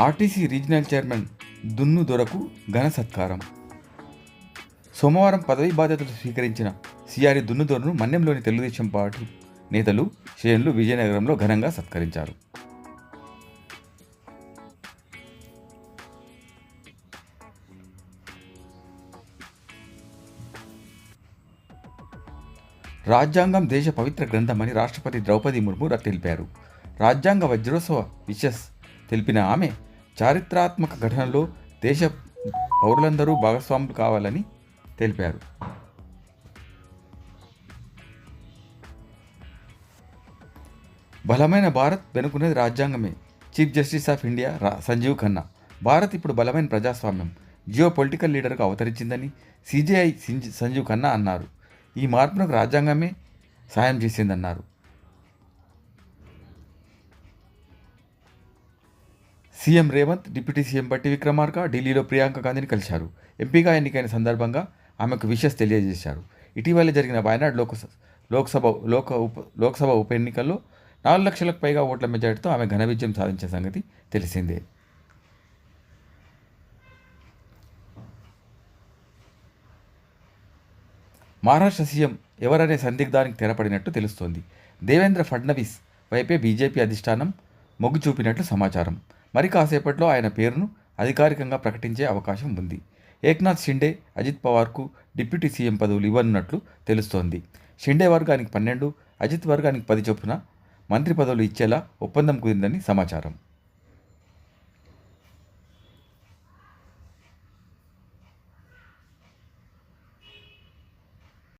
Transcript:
RTC regional chairman Dunnu దొరకు ఘన సత్కారం. సోమవారం పదవీ బాధ్యతలు స్వీకరించిన సిఆర్ఈ దున్నుదొరను మన్యంలోని తెలుగుదేశం పార్టీ నేతలు శ్రేణులు విజయనగరంలో ఘనంగా సత్కరించారు. రాజ్యాంగం దేశ పవిత్ర గ్రంథమని రాష్ట్రపతి ద్రౌపది ముర్ము ర- తెలిపారు రాజ్యాంగ వజ్రోత్సవ విషస్ తెలిపిన ఆమె చారిత్రాత్మక ఘటనలో దేశ పౌరులందరూ భాగస్వాములు కావాలని తెలిపారు. బలమైన భారత్ వెనుకునేది రాజ్యాంగమే. చీఫ్ జస్టిస్ ఆఫ్ ఇండియా రా సంజీవ్ ఖన్నా. భారత్ ఇప్పుడు బలమైన ప్రజాస్వామ్యం జియో పొలిటికల్ లీడర్గా అవతరించిందని సిజేఐ సంజీవ్ ఖన్నా అన్నారు. ఈ మార్పునకు రాజ్యాంగమే సాయం చేసిందన్నారు. CM Revanth deputy CM Bhatti Vikramarka ఢిల్లీలో ప్రియాంక గాంధీని కలిశారు. ఎంపీగా ఎన్నికైన సందర్భంగా ఆమెకు విషస్ తెలియజేశారు. ఇటీవల జరిగిన వాయనాడ్ లోక లోక్సభ లోక ఉప లోక్సభ ఉప ఎన్నికల్లో నాలుగు లక్షలకు పైగా ఓట్ల మెజార్టీతో ఆమె ఘన విజయం సాధించిన సంగతి తెలిసిందే. మహారాష్ట్ర సీఎం ఎవరనే సందిగ్ధానికి తెరపడినట్టు తెలుస్తోంది. దేవేంద్ర ఫడ్నవీస్ వైపే బీజేపీ అధిష్టానం మొగ్గు చూపినట్లు సమాచారం. మరి కాసేపట్లో ఆయన పేరును అధికారికంగా ప్రకటించే అవకాశం ఉంది. ఏక్నాథ్ షిండే అజిత్ పవార్కు డిప్యూటీ సీఎం పదవులు ఇవ్వనున్నట్లు తెలుస్తోంది. షిండే వర్గానికి పన్నెండు అజిత్ వర్గానికి పది చొప్పున మంత్రి పదవులు ఇచ్చేలా ఒప్పందం కుదిరిందని సమాచారం.